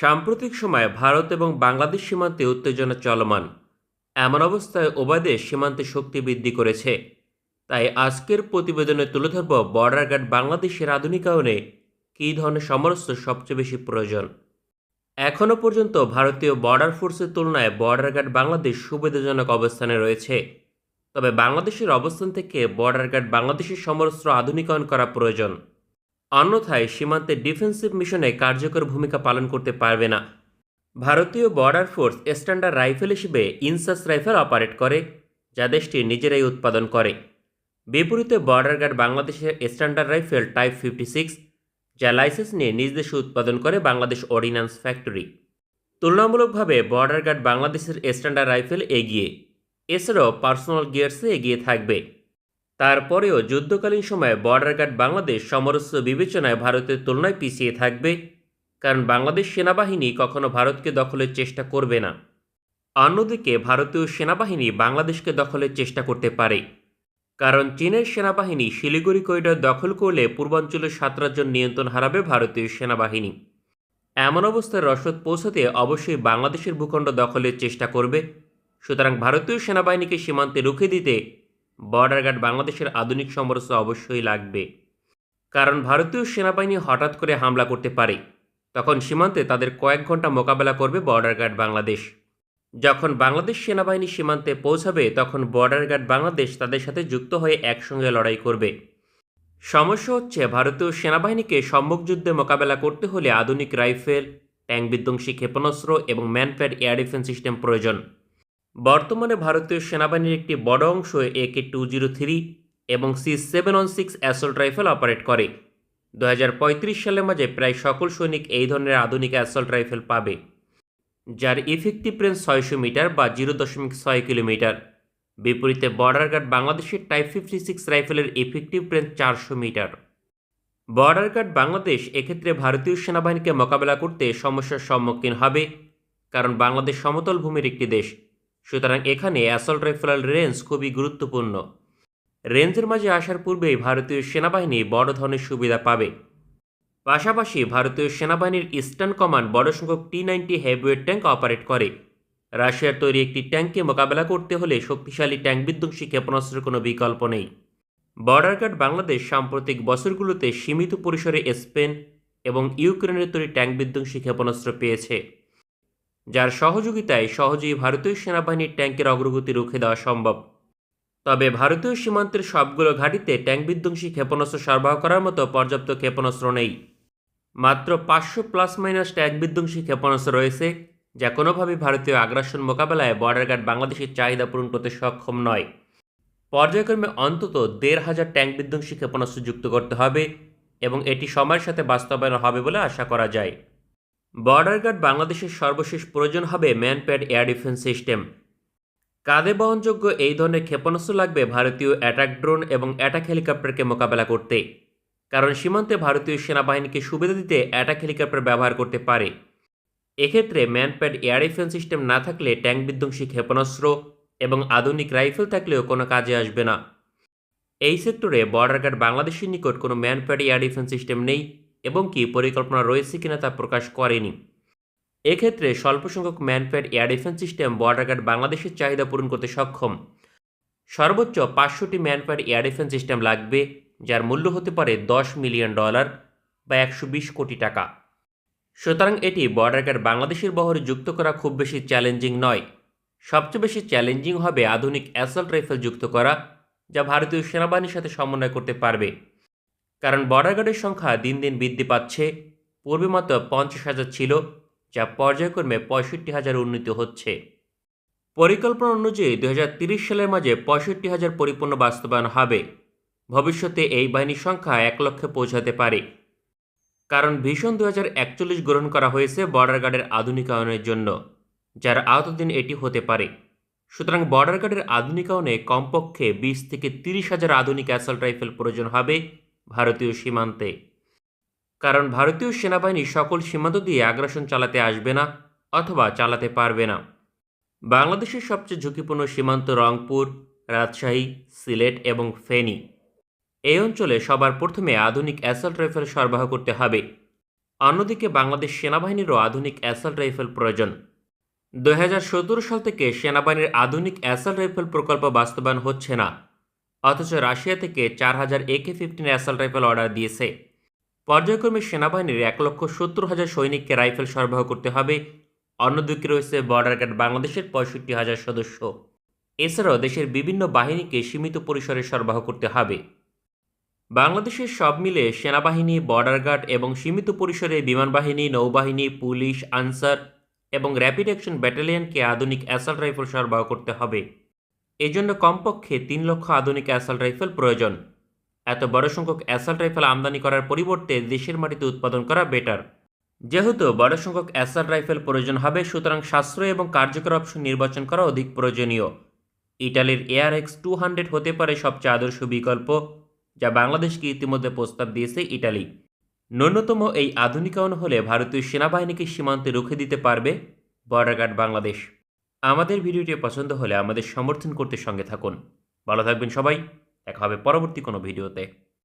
সাম্প্রতিক সময়ে ভারত এবং বাংলাদেশ সীমান্তে উত্তেজনা চলমান। এমন অবস্থায় উভয় দেশ সীমান্তে শক্তি বৃদ্ধি করেছে। তাই আজকের প্রতিবেদনে তুলে ধরব বর্ডার গার্ড বাংলাদেশের আধুনিকায়নে কী ধরনের সমরস্ত সবচেয়ে বেশি প্রয়োজন। এখনও পর্যন্ত ভারতীয় বর্ডার ফোর্সের তুলনায় বর্ডার গার্ড বাংলাদেশ সুবিধাজনক অবস্থানে রয়েছে। তবে বাংলাদেশের অবস্থান থেকে বর্ডার গার্ড বাংলাদেশের সমরস্ত্র আধুনিকায়ন করা প্রয়োজন। অন্যথায় সীমান্তে ডিফেন্সিভ মিশনে কার্যকর ভূমিকা পালন করতে পারবে না। ভারতীয় বর্ডার ফোর্স স্ট্যান্ডার্ড রাইফেল হিসেবে ইনসাস রাইফেল অপারেট করে, যা দেশটি নিজেরাই উৎপাদন করে। বিপরীতে বর্ডার গার্ড বাংলাদেশের standard rifle type fifty six, যা লাইসেন্স নিয়ে নিজ দেশে উৎপাদন করে বাংলাদেশ অর্ডিন্যান্স ফ্যাক্টরি। তুলনামূলকভাবে বর্ডার গার্ড বাংলাদেশের স্ট্যান্ডার্ড রাইফেল এগিয়ে, এছাড়াও পার্সোনাল গিয়ার্সে এগিয়ে থাকবে। তারপরেও যুদ্ধকালীন সময়ে বর্ডার গার্ড বাংলাদেশ সমরস্ব বিবেচনায় ভারতের তুলনায় পিছিয়ে থাকবে, কারণ বাংলাদেশ সেনাবাহিনী কখনো ভারতকে দখলের চেষ্টা করবে না। অন্যদিকে ভারতীয় সেনাবাহিনী বাংলাদেশকে দখলের চেষ্টা করতে পারে, কারণ চীনের সেনাবাহিনী শিলিগুড়ি করিডর দখল করলে পূর্বাঞ্চলের সাত রাজ্যের নিয়ন্ত্রণ হারাবে ভারতীয় সেনাবাহিনী। এমন অবস্থায় রসদ পৌঁছাতে অবশ্যই বাংলাদেশের ভূখণ্ড দখলের চেষ্টা করবে, সুতরাং ভারতীয় সেনাবাহিনীকে সীমান্তে রুখে দিতে বর্ডার গার্ড বাংলাদেশের আধুনিক সমরস্য অবশ্যই লাগবে। কারণ ভারতীয় সেনাবাহিনী হঠাৎ করে হামলা করতে পারে। তখন সীমান্তে তাদের কয়েক ঘণ্টা মোকাবেলা করবে বর্ডার গার্ড বাংলাদেশ যখন বাংলাদেশ সেনাবাহিনী সীমান্তে পৌঁছাবে, তখন বর্ডার গার্ড বাংলাদেশ তাদের সাথে যুক্ত হয়ে একসঙ্গে লড়াই করবে। সমস্যা হচ্ছে, ভারতীয় সেনাবাহিনীকে সম্মুখ যুদ্ধে মোকাবেলা করতে হলে আধুনিক রাইফেল, ট্যাঙ্ক বিধ্বংসী ক্ষেপণাস্ত্র এবং ম্যানপ্যাড এয়ার ডিফেন্স সিস্টেম প্রয়োজন। বর্তমানে ভারতীয় সেনাবাহিনীর একটি বড় অংশ একে টু জিরো থ্রি এবং C seven one six assault rifle operate করে। দু হাজার পঁয়ত্রিশ সালের মাঝে প্রায় সকল সৈনিক এই ধরনের আধুনিক অ্যাসল্ট রাইফেল পাবে, যার ইফেক্টিভ রেঞ্জ ছয়শো মিটার বা জিরো দশমিক ছয় কিলোমিটার। বিপরীতে বর্ডার গার্ড বাংলাদেশের টাইপ ফিফটি সিক্স রাইফেলের ইফেক্টিভ রেঞ্জ চারশো মিটার। বর্ডার গার্ড বাংলাদেশ এক্ষেত্রে ভারতীয় সেনাবাহিনীকে মোকাবেলা করতে সমস্যার সম্মুখীন হবে, কারণ বাংলাদেশ সমতল ভূমির একটি দেশ। সুতরাং এখানে অ্যাসল্ট রাইফেলের রেঞ্জ খুবই গুরুত্বপূর্ণ। রেঞ্জের মাঝে আসার পূর্বেই ভারতীয় সেনাবাহিনী বড় ধরনের সুবিধা পাবে। পাশাপাশি ভারতীয় সেনাবাহিনীর ইস্টার্ন কমান্ড বড় সংখ্যক T ninety heavyweight tank operate করে। রাশিয়ার তৈরি একটি ট্যাঙ্ককে মোকাবেলা করতে হলে শক্তিশালী ট্যাঙ্ক বিধ্বংসী ক্ষেপণাস্ত্রের কোনো বিকল্প নেই। বর্ডার গার্ড বাংলাদেশ সাম্প্রতিক বছরগুলোতে সীমিত পরিসরে স্পেন এবং ইউক্রেনের তৈরি ট্যাঙ্ক বিধ্বংসী ক্ষেপণাস্ত্র পেয়েছে। যার সহযোগিতায় সহজেই ভারতীয় সেনাবাহিনীর ট্যাঙ্কের অগ্রগতি রুখে দেওয়া সম্ভব। তবে ভারতীয় সীমান্তের সবগুলো ঘাঁটিতে ট্যাঙ্ক বিধ্বংসী ক্ষেপণাস্ত্র সরবরাহ করার মতো পর্যাপ্ত ক্ষেপণাস্ত্র নেই। মাত্র পাঁচশো প্লাস মাইনাস ট্যাঙ্ক বিধ্বংসী ক্ষেপণাস্ত্র রয়েছে, যা কোনোভাবে ভারতীয় আগ্রাসন মোকাবেলায় বর্ডার গার্ড বাংলাদেশের চাহিদা পূরণ করতে সক্ষম নয়। পর্যায়ক্রমে অন্তত দেড় হাজার ট্যাঙ্ক বিধ্বংসী ক্ষেপণাস্ত্র যুক্ত করতে হবে এবং এটি সময়ের সাথে বাস্তবায়ন হবে বলে আশা করা যায়। বর্ডার গার্ড বাংলাদেশের সর্বশেষ প্রয়োজন হবে ম্যানপ্যাড এয়ার ডিফেন্স সিস্টেম। কাঁধে বহনযোগ্য এই ধরনের ক্ষেপণাস্ত্র লাগবে ভারতীয় অ্যাটাক ড্রোন এবং অ্যাটাক হেলিকপ্টারকে মোকাবেলা করতে। কারণ সীমান্তে ভারতীয় সেনাবাহিনীকে সুবিধা দিতে অ্যাটাক হেলিকপ্টার ব্যবহার করতে পারে। এক্ষেত্রে ম্যানপ্যাড এয়ার ডিফেন্স সিস্টেম না থাকলে ট্যাঙ্ক বিধ্বংসী ক্ষেপণাস্ত্র এবং আধুনিক রাইফেল থাকলেও কোনো কাজে আসবে না। এই সেক্টরে বর্ডার গার্ড বাংলাদেশের নিকট কোনো ম্যানপ্যাড এয়ার ডিফেন্স সিস্টেম নেই। এবং কি পরিকল্পনা রয়েছে কিনা তা প্রকাশ করেনি। এক্ষেত্রে স্বল্প সংখ্যক MANPAD air defence system border guard বাংলাদেশের চাহিদা পূরণ করতে সক্ষম। সর্বোচ্চ পাঁচশোটি ম্যানপ্যাড এয়ার ডিফেন্স সিস্টেম লাগবে, যার মূল্য হতে পারে দশ মিলিয়ন ডলার বা একশো বিশ কোটি টাকা। সুতরাং এটি বর্ডার গার্ড বাংলাদেশের বহরে যুক্ত করা খুব বেশি চ্যালেঞ্জিং নয়। সবচেয়ে বেশি চ্যালেঞ্জিং হবে আধুনিক অ্যাসল্ট রাইফেল যুক্ত করা, যা ভারতীয় সেনাবাহিনীর সাথে সমন্বয় করতে পারবে। কারণ বর্ডার গার্ডের সংখ্যা দিন দিন বৃদ্ধি পাচ্ছে। পূর্বে মাত্র পঞ্চাশ হাজার ছিল, যা পর্যায়ক্রমে পঁয়ষট্টি হাজার উন্নীত হচ্ছে। পরিকল্পনা অনুযায়ী দু সালের মাঝে পঁয়ষট্টি হাজার পরিপূর্ণ বাস্তবায়ন হবে। ভবিষ্যতে এই বাহিনীর সংখ্যা এক লক্ষে পৌঁছাতে পারে। কারণ ভীষণ দু একচল্লিশ গ্রহণ করা হয়েছে বর্ডার গার্ডের আধুনিকায়নের জন্য, যার আওতাধীন এটি হতে পারে। সুতরাং বর্ডার গার্ডের আধুনিকায়নে কমপক্ষে বিশ থেকে তিরিশ হাজার আধুনিক অ্যাসল্ট রাইফেল প্রয়োজন হবে। ভারতীয় সীমান্তে। কারণ ভারতীয় সেনাবাহিনী সকল সীমান্ত দিয়ে আগ্রাসন চালাতে আসবে না অথবা চালাতে পারবে না। বাংলাদেশের সবচেয়ে ঝুঁকিপূর্ণ সীমান্ত রংপুর, রাজশাহী, সিলেট এবং ফেনী। এই অঞ্চলে সবার প্রথমে আধুনিক অ্যাসল্ট রাইফেল সরবরাহ করতে হবে। অন্যদিকে বাংলাদেশ সেনাবাহিনীরও আধুনিক অ্যাসাল্ট রাইফেল প্রয়োজন। দু হাজার সতেরো সাল থেকে সেনাবাহিনীর আধুনিক অ্যাসাল্ট রাইফেল প্রকল্প বাস্তবায়ন হচ্ছে না। অথচ রাশিয়া থেকে চার হাজার একে ফিফটিন অ্যাসাল্ট রাইফেল অর্ডার দিয়েছে। পর্যায়ক্রমে সেনাবাহিনীর এক লক্ষ সত্তর হাজার সৈনিককে রাইফেল সরবরাহ করতে হবে। অন্যদিকে রয়েছে বর্ডার গার্ড বাংলাদেশের পঁয়ষট্টি হাজার সদস্য। এছাড়াও দেশের বিভিন্ন বাহিনীকে সীমিত পরিসরে সরবরাহ করতে হবে। বাংলাদেশের সব মিলে সেনাবাহিনী, বর্ডার গার্ড এবং সীমিত পরিসরে বিমান বাহিনী নৌবাহিনী, পুলিশ, আনসার এবং র্যাপিড অ্যাকশন ব্যাটালিয়নকে আধুনিক অ্যাসাল্ট রাইফেল সরবরাহ করতে হবে। এজন্য কমপক্ষে তিন লক্ষ আধুনিক অ্যাসাল্ট রাইফেল প্রয়োজন। এত বড় সংখ্যক অ্যাসাল্ট রাইফেল আমদানি করার পরিবর্তে দেশের মাটিতে উৎপাদন করা বেটার। যেহেতু বড় সংখ্যক অ্যাসাল্ট রাইফেল প্রয়োজন হবে, সুতরাং সাশ্রয় এবং কার্যকর অপশন নির্বাচন করা অধিক প্রয়োজনীয়। ইটালির এয়ার এক্স টু হান্ড্রেড হতে পারে সবচেয়ে আদর্শ বিকল্প, যা বাংলাদেশকে ইতিমধ্যে প্রস্তাব দিয়েছে ইটালি। ন্যূনতম এই আধুনিকায়ন হলে ভারতীয় সেনাবাহিনীকে সীমান্তে রুখে দিতে পারবে বর্ডার গার্ড বাংলাদেশ। আমাদের ভিডিওটি পছন্দ হলে আমাদের সমর্থন করতে সঙ্গে থাকুন। ভালো থাকবেন সবাই। দেখা হবে পরবর্তী কোনো ভিডিওতে।